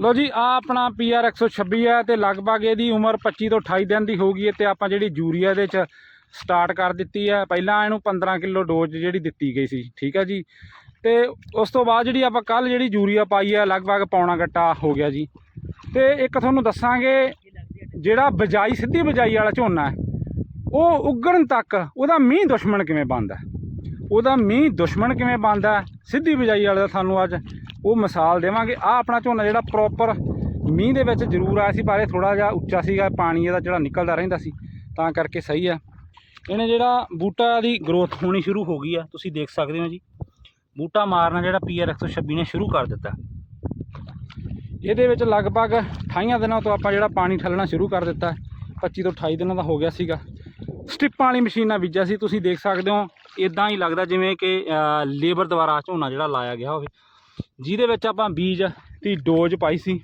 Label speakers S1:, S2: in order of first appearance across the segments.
S1: ਲੋ ਜੀ ਆ ਆਪਣਾ PR 126 ਹੈ ਤੇ ਲਗਭਗ ਇਹਦੀ ਉਮਰ 25 ਤੋਂ 28 ਦਿਨ ਦੀ ਹੋਊਗੀ ਹੈ ਤੇ ਆਪਾਂ ਜਿਹੜੀ ਯੂਰੀਆ ਦੇ ਚ ਸਟਾਰਟ ਕਰ ਦਿੱਤੀ ਹੈ। ਪਹਿਲਾਂ ਇਹਨੂੰ 15 ਕਿਲੋ ਡੋਜ਼ ਜਿਹੜੀ ਦਿੱਤੀ ਗਈ ਸੀ, ਠੀਕ ਹੈ ਜੀ? ਤੇ ਉਸ ਤੋਂ ਬਾਅਦ ਜਿਹੜੀ ਆਪਾਂ ਕੱਲ ਜਿਹੜੀ ਯੂਰੀਆ ਪਾਈ ਹੈ ਲਗਭਗ ਪੌਣਾ ਗੱਟਾ ਹੋ ਗਿਆ ਜੀ। ਤੇ ਇੱਕ ਤੁਹਾਨੂੰ ਦੱਸਾਂਗੇ, ਜਿਹੜਾ ਬਜਾਈ, ਸਿੱਧੀ ਬਜਾਈ ਵਾਲਾ ਝੋਨਾ ਹੈ, ਉਹ ਉੱਗਣ ਤੱਕ ਉਹਦਾ ਮੀਂਹ ਦੁਸ਼ਮਣ ਕਿਵੇਂ ਬਣਦਾ ਉਹਦਾ ਮੀਂਹ ਦੁਸ਼ਮਣ ਕਿਵੇਂ ਬਣਦਾ ਸਿੱਧੀ ਬਜਾਈ ਵਾਲੇ ਦਾ ਤੁਹਾਨੂੰ ਅੱਜ ਉਹ ਮਿਸਾਲ ਦੇਵਾਂਗੇ। ਆ ਆਪਣਾ ਝੋਨਾ ਜਿਹੜਾ ਪ੍ਰੋਪਰ ਮੀਂਹ ਦੇ ਵਿੱਚ ਜ਼ਰੂਰ ਆਇਆ ਸੀ, ਪਰ ਇਹ ਥੋੜਾ ਜਿਹਾ ਉੱਚਾ ਸੀਗਾ, ਪਾਣੀ ਇਹਦਾ ਜਿਹੜਾ ਨਿਕਲਦਾ ਰਹਿੰਦਾ ਸੀ, ਤਾਂ ਕਰਕੇ ਸਹੀ ਆ। ਇਹਨੇ ਜਿਹੜਾ ਬੂਟਾ ਦੀ ਗਰੋਥ ਹੋਣੀ ਸ਼ੁਰੂ ਹੋ ਗਈ ਆ, ਤੁਸੀਂ ਦੇਖ ਸਕਦੇ ਹੋ ਜੀ। ਬੂਟਾ ਮਾਰਨਾ ਜਿਹੜਾ ਪੀਆਰ 126 ਨੇ ਸ਼ੁਰੂ ਕਰ ਦਿੱਤਾ। ਇਹਦੇ ਵਿੱਚ ਲਗਭਗ 28 ਦਿਨਾਂ ਤੋਂ ਆਪਾਂ ਜਿਹੜਾ ਪਾਣੀ ਠੱਲਣਾ ਸ਼ੁਰੂ ਕਰ ਦਿੱਤਾ। 25 ਤੋਂ 28 ਦਿਨਾਂ ਦਾ ਹੋ ਗਿਆ ਸੀਗਾ। ਸਟਿੱਪਾਂ ਵਾਲੀ ਮਸ਼ੀਨ ਨਾਲ ਬੀਜਿਆ ਸੀ, ਤੁਸੀਂ ਦੇਖ ਸਕਦੇ ਹੋ। ਇਦਾਂ ਹੀ ਲੱਗਦਾ ਜਿਵੇਂ ਕਿ ਲੇਬਰ ਦੁਆਰਾ ਝੋਨਾ ਜਿਹੜਾ ਲਾਇਆ ਗਿਆ ਹੋਵੇ। ਜਿਹਦੇ ਵਿੱਚ ਆਪਾਂ ਬੀਜ ਦੀ ਡੋਜ਼ ਪਾਈ ਸੀ।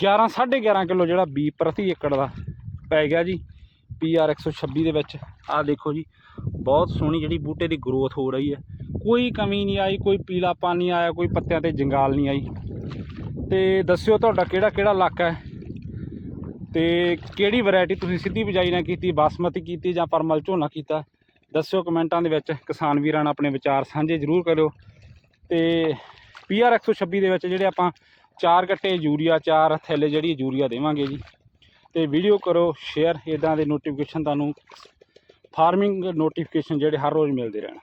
S1: 11 11.5 ਕਿਲੋ ਜਿਹੜਾ ਬੀ ਪ੍ਰਤੀ ਏਕੜ ਦਾ ਪੈ ਗਿਆ ਜੀ ਪੀਆਰ 126 ਦੇ ਵਿੱਚ। ਆਹ ਦੇਖੋ ਜੀ, ਬਹੁਤ ਸੋਹਣੀ ਜਿਹੜੀ ਬੂਟੇ ਦੀ ਗਰੋਥ ਹੋ ਰਹੀ ਹੈ। ਕੋਈ ਕਮੀ ਨਹੀਂ ਆਈ, ਕੋਈ ਪੀਲਾਪਨ ਨਹੀਂ ਆਇਆ, ਕੋਈ ਪੱਤਿਆਂ ਤੇ ਜੰਗਾਲ ਨਹੀਂ ਆਈ। ਤੇ ਦੱਸਿਓ ਤੁਹਾਡਾ ਕਿਹੜਾ ਕਿਹੜਾ ਇਲਾਕਾ ਹੈ? ਤੇ ਕਿਹੜੀ ਵੈਰਾਈਟੀ ਤੁਸੀਂ ਸਿੱਧੀ ਬਿਜਾਈ ਨਾਲ ਕੀਤੀ, ਬਾਸਮਤੀ ਕੀਤੀ ਜਾਂ ਪਰਮਲ ਝੋਨਾ ਕੀਤਾ? ਦੱਸਿਓ ਕਮੈਂਟਾਂ ਦੇ ਵਿੱਚ, ਕਿਸਾਨ ਵੀਰਾਂ ਨਾਲ ਆਪਣੇ ਵਿਚਾਰ ਸਾਂਝੇ ਜ਼ਰੂਰ ਕਰਿਓ। ਤੇ ਪੀਆਰ 126 ਦੇ ਵਿੱਚ ਜਿਹੜੇ ਆਪਾਂ ਚਾਰ ਗੱਟੇ ਯੂਰੀਆ, ਚਾਰ ਥੈਲੇ ਜਿਹੜੀ ਯੂਰੀਆ ਦੇਵਾਂਗੇ ਜੀ। ਤੇ ਵੀਡੀਓ ਕਰੋ ਸ਼ੇਅਰ ਇਦਾਂ ਦੇ ਨੋਟੀਫਿਕੇਸ਼ਨ ਤੁਹਾਨੂੰ ਫਾਰਮਿੰਗ ਨੋਟੀਫਿਕੇਸ਼ਨ ਜਿਹੜੇ ਹਰ ਰੋਜ਼ ਮਿਲਦੇ ਰਹਿਣ।